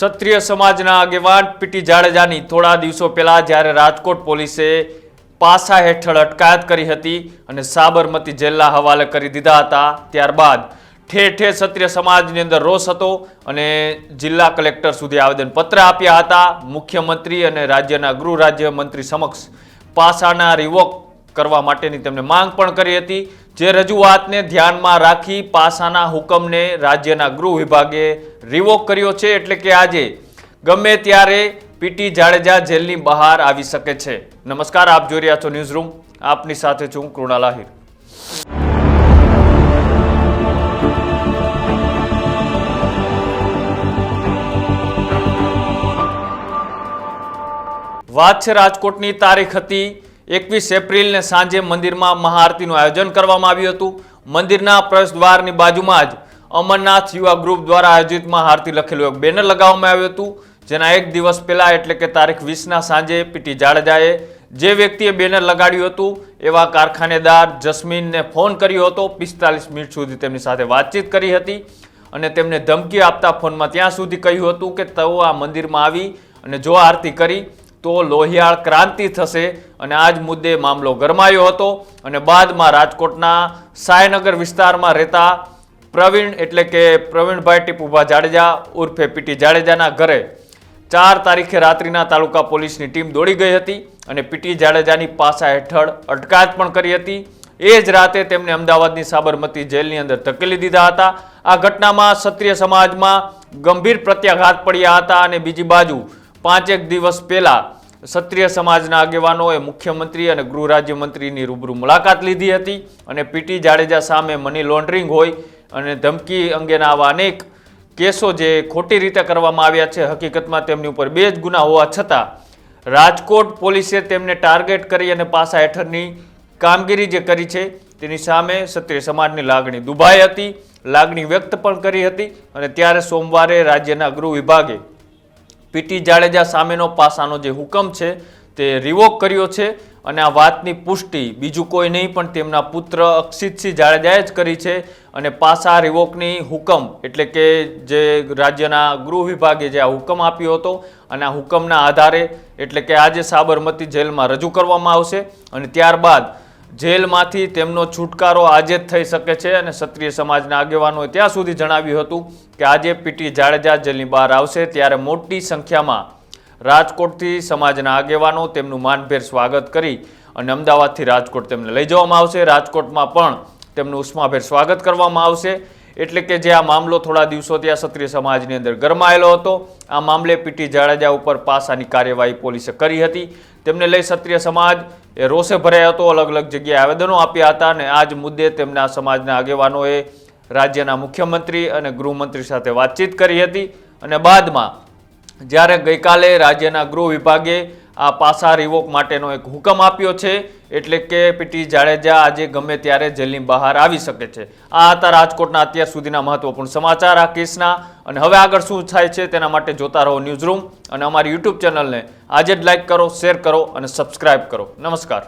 ક્ષત્રિય સમાજના આગેવાન પીટી જાડેજાની થોડા દિવસો પહેલા જ્યારે રાજકોટ પોલીસે પાસા હેઠળ અટકાયત કરી હતી અને સાબરમતી જેલના હવાલે કરી દીધા હતા, ત્યારબાદ ઠેર ઠેર ક્ષત્રિય સમાજની અંદર રોષ હતો અને જિલ્લા કલેક્ટર સુધી આવેદનપત્ર આપ્યા હતા. મુખ્યમંત્રી અને રાજ્યના ગૃહ રાજ્યમંત્રી સમક્ષ પાસાના રિવોક કરવા માટેની તેમણે માંગ પણ કરી હતી. જે રજૂઆતને ધ્યાનમાં રાખી પાસાના હુકમને રાજ્યના ગૃહ વિભાગે રિવોક કર્યો છે એટલે કે આજે ગમે ત્યારે પીટી જાડેજા જેલની બહાર આવી શકે છે. નમસ્કાર, આપ જોઈ રહ્યા છો ન્યૂઝ રૂમ આપની સાથે છું કૃણાલ આહિર. વાત છે રાજકોટની તારીખ હતી એકવીસ એપ્રિલને સાંજે મંદિરમાં મહાઆરતીનું આયોજન કરવામાં આવ્યું હતું. મંદિરના પ્રવેશ દ્વારની બાજુમાં જ અમરનાથ યુવા ગ્રુપ દ્વારા આયોજિત મહાઆરતી લખેલું એક બેનર લગાવવામાં આવ્યું હતું. જેના એક દિવસ પહેલાં, એટલે કે તારીખ વીસના સાંજે પીટી જાડેજાએ જે વ્યક્તિએ બેનર લગાડ્યું હતું, એવા કારખાનેદાર જસ્મીનને ફોન કર્યો હતો. પિસ્તાલીસ મિનિટ સુધી તેમની સાથે વાતચીત કરી હતી અને તેમને ધમકી આપતા ફોનમાં ત્યાં સુધી કહ્યું હતું કે તેઓ આ મંદિરમાં આવી અને જો આરતી કરી તો લોહિયાળ ક્રાંતિ થશે અને આ જ મુદ્દે મામલો ગરમાયો હતો અને બાદમાં રાજકોટના સાયનગર વિસ્તારમાં રહેતા પ્રવીણ એટલે કે પ્રવીણભાઈ ટીપુભા જાડેજા ઉર્ફે પીટી જાડેજાના ઘરે ચાર તારીખે રાત્રિના તાલુકા પોલીસની ટીમ દોડી ગઈ હતી અને પીટી જાડેજાની પાસા હેઠળ અટકાયત પણ કરી હતી. એ જ રાતે તેમને અમદાવાદની સાબરમતી જેલની અંદર ધકેલી દીધા હતા. આ ઘટનામાં ક્ષત્રિય સમાજમાં ગંભીર પ્રત્યાઘાત પડ્યા હતા અને બીજી બાજુ પાંચેક દિવસ પહેલા ક્ષત્રિય સમાજના આગેવાનોએ મુખ્યમંત્રી અને ગૃહ રાજ્યમંત્રીની રૂબરૂ મુલાકાત લીધી હતી અને પીટી જાડેજા સામે મની લોન્ડરિંગ હોય અને ધમકી અંગેના આવા અનેક કેસો જે ખોટી રીતે કરવામાં આવ્યા છે, હકીકતમાં તેમની ઉપર બે જ ગુના હોવા છતાં રાજકોટ પોલીસે તેમને ટાર્ગેટ કરી અને પાસા હેઠળની કામગીરી જે કરી છે, તેની સામે ક્ષત્રિય સમાજની લાગણી દુભાઈ હતી, લાગણી વ્યક્ત પણ કરી હતી અને ત્યારે સોમવારે રાજ્યના ગૃહ વિભાગે પીટી જાડેજા સામેનો પાસાનો જે હુકમ છે તે રિવોક કર્યો છે અને આ વાતની પુષ્ટિ બીજું કોઈ નહીં, પણ તેમના પુત્ર અક્ષિતસિંહ જાડેજાએ જ કરી છે અને પાસા રિવોકની હુકમ એટલે કે જે રાજ્યના ગૃહ વિભાગે જે આ હુકમ આપ્યો હતો અને આ હુકમના આધારે એટલે કે આજે સાબરમતી જેલમાં રજૂ કરવામાં આવશે અને ત્યારબાદ જેલમાંથી તેમનો છુટકારો આજે જ થઈ શકે છે અને ક્ષત્રિય સમાજના આગેવાનોએ ત્યાં સુધી જણાવ્યું હતું કે આજે પીટી જાડેજા જેલની બહાર આવશે ત્યારે મોટી સંખ્યામાં રાજકોટથી સમાજના આગેવાનો તેમનું માનભેર સ્વાગત કરી અને અમદાવાદથી રાજકોટ તેમને લઈ જવામાં આવશે. રાજકોટમાં પણ તેમનું ઉષ્માભેર સ્વાગત કરવામાં આવશે. એટલે કે જે આ મામલો થોડા દિવસો ત્યાં ક્ષત્રિય સમાજની અંદર ગરમાયેલો હતો, આ મામલે પીટી જાડેજા ઉપર પાસાની કાર્યવાહી પોલીસે કરી હતી. તેમને લઈ ક્ષત્રિય સમાજ એ રોષે ભરાયો હતો, અલગ અલગ જગ્યાએ આવેદનો આપ્યા હતા અને આ જ મુદ્દે તેમના સમાજના આગેવાનોએ રાજ્યના મુખ્યમંત્રી અને ગૃહમંત્રી સાથે વાતચીત કરી હતી. અને બાદમાં જ્યારે ગઈકાલે રાજ્યના ગૃહ વિભાગે આ પાસા રિવોક માટેનો એક હુકમ આપ્યો છે. એટલે કે પીટી જાડેજા આજે ગમે ત્યારે જેલની બહાર આવી શકે છે. આ હતા રાજકોટના અત્યાર સુધીના મહત્વપૂર્ણ સમાચાર આ કેસના. અને હવે આગળ શું થાય છે તેના માટે જોતા રહો ન્યૂઝ રૂમ અને અમારી યુટ્યુબ ચેનલને આજે જ લાઇક કરો શેર કરો અને સબસ્ક્રાઇબ કરો. નમસ્કાર.